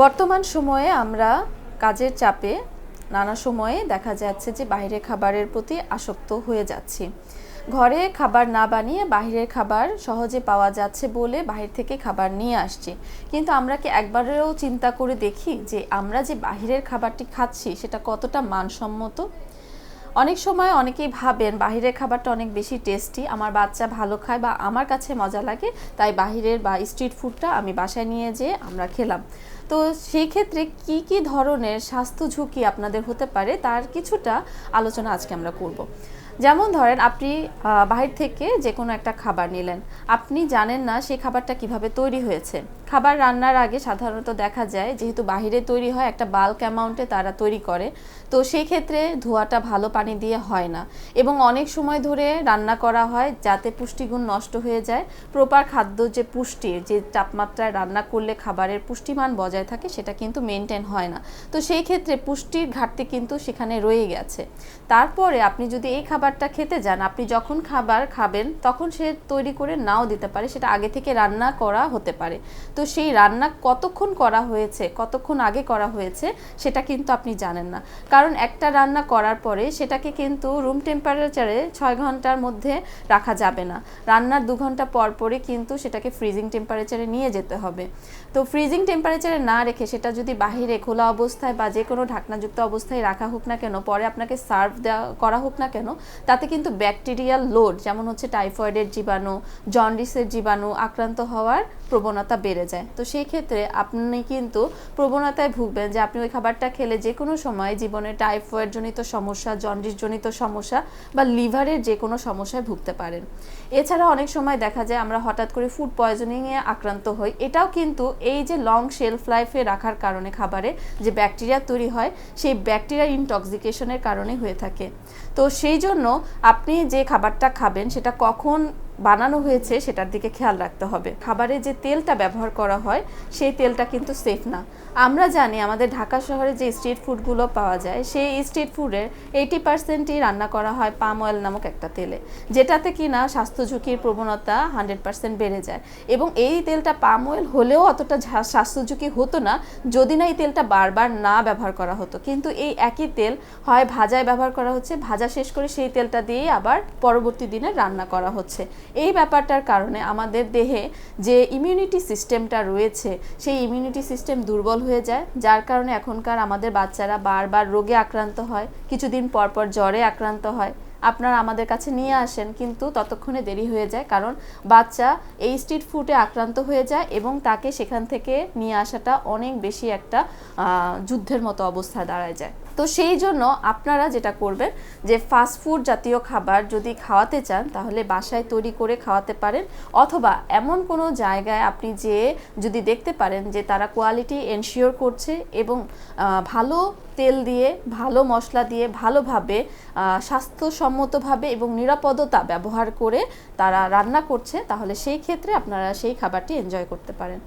বর্তমান সময়ে আমরা কাজের চাপে নানা সময়ে দেখা যাচ্ছে যে বাইরে খাবারের প্রতি আসক্ত হয়ে যাচ্ছি। ঘরে খাবার না বানিয়ে বাইরের খাবার সহজে পাওয়া যাচ্ছে বলে বাহির থেকে খাবার নিয়ে আসছি। কিন্তু আমরা কি একবারেও চিন্তা করে দেখি যে আমরা যে বাহিরের খাবারটি খাচ্ছি সেটা কতটা মানসম্মত? অনেক সময় অনেকেই ভাবেন বাহিরের খাবারটা অনেক বেশি টেস্টি, আমার বাচ্চা ভালো খায় বা আমার কাছে মজা লাগে, তাই বাহিরের বা স্ট্রিট ফুডটা আমি বাসায় নিয়ে যেয়ে আমরা খেলাম। তো সেই ক্ষেত্রে কি কি ধরনের স্বাস্থ্য ঝুঁকি আপনাদের হতে পারে তার কিছুটা আলোচনা আজকে আমরা করব। যেমন ধরেন আপনি বাহির থেকে যে কোনো একটা খাবার নিলেন। আপনি জানেন না সেই খাবারটা কীভাবে তৈরি হয়েছে। খাবার রান্নার আগে সাধারণত দেখা যায় যেহেতু বাহিরে তৈরি হয় একটা বাল্ক অ্যামাউন্টে তারা তৈরি করে, তো সেই ক্ষেত্রে ধোয়াটা ভালো পানি দিয়ে হয় না। এবং অনেক সময় ধরে রান্না করা হয় যাতে পুষ্টিগুণ নষ্ট হয়ে যায়। প্রপার খাদ্য যে পুষ্টি, যে তাপমাত্রায় রান্না করলে খাবারের পুষ্টিমান বজায় থাকে সেটা কিন্তু মেনটেন হয় না। তো সেই ক্ষেত্রে পুষ্টির ঘাটতি কিন্তু সেখানে রয়ে গেছে। তারপরে আপনি যদি এই খাবারটা খেতে যান, আপনি যখন খাবার খাবেন তখন সে তৈরি করে নাও দিতে পারে, সেটা আগে থেকে রান্না করা হতে পারে। তো সেই রান্না কতক্ষণ করা হয়েছে, কতক্ষণ আগে করা হয়েছে, সেটা কিন্তু আপনি জানেন না। কারণ একটা রান্না করার পরে সেটাকে কিন্তু রুম টেম্পারেচারে ছয় ঘণ্টার মধ্যে রাখা যাবে না। রান্নার দু ঘণ্টা পর পরে কিন্তু সেটাকে ফ্রিজিং টেম্পারেচারে নিয়ে যেতে হবে। তো ফ্রিজিং টেম্পারেচারে না রেখে সেটা যদি বাহিরে খোলা অবস্থায় বা যে কোনো ঢাকনাযুক্ত অবস্থায় রাখা হোক না কেন, পরে আপনাকে সার্ভ দেওয়া করা হোক না কেন, তাতে কিন্তু ব্যাকটেরিয়াল লোড যেমন হচ্ছে টাইফয়েডের জীবাণু জন্ডিসের জীবাণু আক্রান্ত হওয়ার প্রবণতা বেড়ে যায়। তো সেই ক্ষেত্রে আপনি কিন্তু প্রবণতায় ভুগবেন যে আপনি ওই খাবারটা খেলে যে কোনো সময় জীবনে টাইফয়েড জনিত সমস্যা জন্ডিস জনিত সমস্যা বা লিভারের যে কোনো সমস্যায় ভুগতে পারেন। এছাড়া অনেক সময় দেখা যায় আমরা হঠাৎ করে ফুড পয়জনিংয়ে আক্রান্ত হই। এটাও কিন্তু এই যে লং শেলফ লাইফে রাখার কারণে খাবারে যে ব্যাকটেরিয়া তৈরি হয়, সেই ব্যাকটেরিয়া ইনটক্সিকেশনের কারণে হয়ে থাকে। তো সেই জন্য আপনি যে খাবারটা খাবেন সেটা কখন বানানো হয়েছে, সেটার দিকে খেয়াল রাখতে হবে। খাবারে যে তেলটা ব্যবহার করা হয়, সেই তেলটা কিন্তু সেফ না। আমরা জানি আমাদের ঢাকা শহরে যে স্ট্রিট ফুডগুলো পাওয়া যায়, সেই স্ট্রিট ফুডের এইটি পার্সেন্টই রান্না করা হয় পাম অয়েল নামক একটা তেলে, যেটাতে কিনা স্বাস্থ্য ঝুঁকির প্রবণতা হান্ড্রেড পার্সেন্ট বেড়ে যায়। এবং এই তেলটা পাম অয়েল হলেও অতটা স্বাস্থ্য ঝুঁকি হতো না, যদি না এই তেলটা বারবার না ব্যবহার করা হতো। কিন্তু এই একই তেল হয় ভাজায় ব্যবহার করা হচ্ছে, ভাজা শেষ করে সেই তেলটা দিয়েই আবার পরবর্তী দিনে রান্না করা হচ্ছে। এই ব্যাপারটার কারণে আমাদের দেহে যে ইমিউনিটি সিস্টেমটা রয়েছে, সেই ইমিউনিটি সিস্টেম দুর্বল হয়ে যায়। যার কারণে এখনকার আমাদের বাচ্চারা বারবার রোগে আক্রান্ত হয়, কিছুদিন পরপর পর জ্বরে আক্রান্ত হয়। আপনারা আমাদের কাছে নিয়ে আসেন কিন্তু ততক্ষণে দেরি হয়ে যায় কারণ বাচ্চা এই স্ট্রিট ফুডে আক্রান্ত হয়ে যায় এবং তাকে সেখান থেকে নিয়ে আসাটা অনেক বেশি একটা যুদ্ধের মতো অবস্থা দাঁড়ায় যায়। তো সেই জন্য আপনারা যেটা করবেন যে ফাস্ট ফুড জাতীয় খাবার যদি খাওয়াতে চান তাহলে বাসায় তৈরি করে খাওয়াতে পারেন অথবা এমন কোনো জায়গায় আপনি যে যদি দেখতে পারেন যে তারা কোয়ালিটি এনশিওর করছে এবং ভালো তেল দিয়ে ভালো মশলা দিয়ে ভালোভাবে আহ, স্বাস্থ্যসম্মতভাবে এবং নিরাপদতা ব্যবহার করে তারা রান্না করছে, তাহলে সেই ক্ষেত্রে আপনারা সেই খাবারটি এনজয় করতে পারেন।